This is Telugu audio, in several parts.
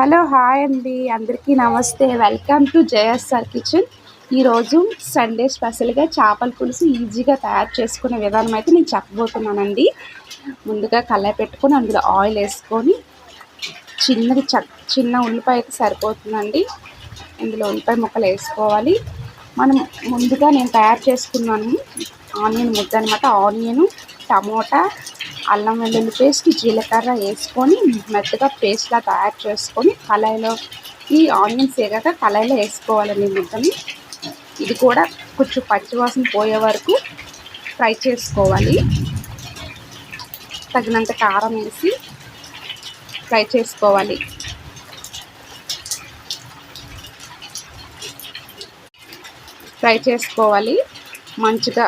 హలో హాయ్ అండి. అందరికీ నమస్తే. వెల్కమ్ టు జేఎస్ఆర్ కిచెన్ ఈరోజు సండే స్పెషల్గా చేపల పులుసు ఈజీగా తయారు చేసుకునే విధానం అయితే నేను చెప్పబోతున్నానండి. ముందుగా కళ్ళ పెట్టుకొని అందులో ఆయిల్ వేసుకొని చిన్నది చిన్న ఉల్లిపాయ అయితే సరిపోతుందండి. ఇందులో ఉల్లిపాయ ముక్కలు వేసుకోవాలి. మనం ముందుగా నేను తయారు చేసుకున్నాను ఆనియన్ ముద్ద అనమాట ఆనియను టమోటా అల్లం వెల్లుల్లి పేస్ట్ జీలకర్ర వేసుకొని మెత్తగా పేస్ట్లా తయారు చేసుకొని కళాయిలో ఈ ఆనియన్స్ వేగాక కళాయిలో వేసుకోవాలండి ముద్దని. ఇది కూడా కొంచెం పచ్చివాసన పోయే వరకు ఫ్రై చేసుకోవాలి. తగినంత కారం వేసి ఫ్రై చేసుకోవాలి. ఫ్రై చేసుకోవాలి. మంచిగా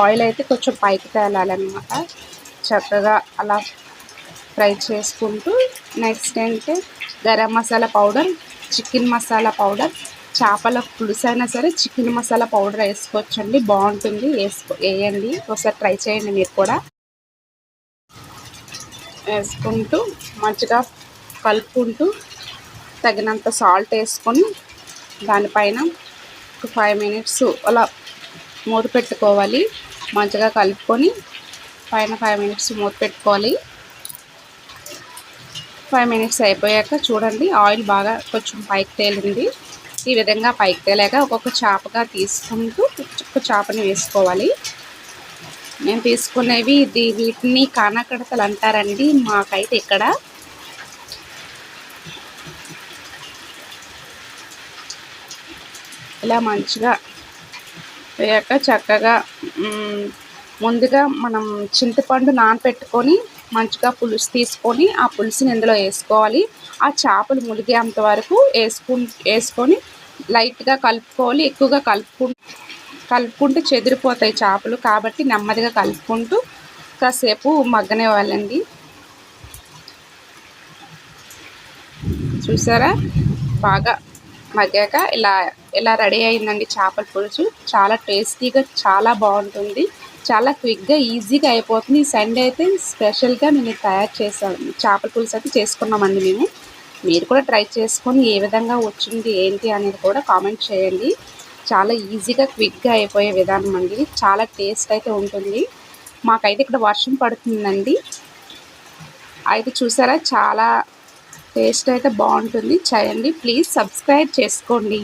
ఆయిల్ అయితే కొంచెం పైకి తేలాలన్నమాట. చక్కగా అలా ఫ్రై చేసుకుంటూ నెక్స్ట్ ఏంటంటే garam masala powder chicken masala powder చేపల పులుసు అయినా సరే చికెన్ మసాలా పౌడర్ వేసుకోవచ్చండి. బాగుంటుంది. వేసుకో వేయండి. ఒకసారి ట్రై చేయండి మీరు కూడా. వేసుకుంటూ మంచిగా కలుపుకుంటూ తగినంత సాల్ట్ వేసుకొని దానిపైన ఒక ఫైవ్ మినిట్స్ అలా మూత పెట్టుకోవాలి. మంచిగా కలుపుకొని పైన ఫైవ్ మినిట్స్ మూత పెట్టుకోవాలి. ఫైవ్ మినిట్స్ అయిపోయాక చూడండి ఆయిల్ బాగా కొంచెం పైకి తేలింది. ఈ విధంగా పైకి తేలాక ఒక్కొక్క చేపగా తీసుకుంటూ ఒక్కొక్క చేపని వేసుకోవాలి. నేను తీసుకునేవి ఇది వీటిని కానకడతలు అంటారండి మాకైతే ఇక్కడ. ఇలా మంచిగా వేయక చక్కగా ముందుగా మనం చింతపండు నానపెట్టుకొని మంచిగా పులుసు తీసుకొని ఆ పులుసుని ఇందులో వేసుకోవాలి. ఆ చేపలు ములిగేంత వరకు వేసుకు వేసుకొని లైట్గా కలుపుకోవాలి. ఎక్కువగా కలుపుకు కలుపుకుంటే చెదిరిపోతాయి చేపలు కాబట్టి నెమ్మదిగా కలుపుకుంటూ కాసేపు మగ్గనివ్వాలండి. చూసారా? బాగా మగ్గాక ఇలా ఇలా రెడీ అయిందండి చేపల పులుసు. చాలా టేస్టీగా చాలా బాగుంటుంది. చాలా క్విక్గా ఈజీగా అయిపోతుంది. ఈ సండే అయితే స్పెషల్గా నేను తయారు చేసాను చేపల పులుసు అయితే చేసుకున్నామండి మేము. మీరు కూడా ట్రై చేసుకొని ఏ విధంగా వచ్చింది ఏంటి అనేది కూడా కామెంట్ చేయండి. చాలా ఈజీగా క్విక్గా అయిపోయే విధానం అండి. చాలా టేస్ట్ అయితే ఉంటుంది. మాకైతే ఇక్కడ వర్షం పడుతుందండి. అయితే చూసారా చాలా టేస్ట్ అయితే బాగుంటుంది. చేయండి. ప్లీజ్ సబ్స్క్రైబ్ చేసుకోండి.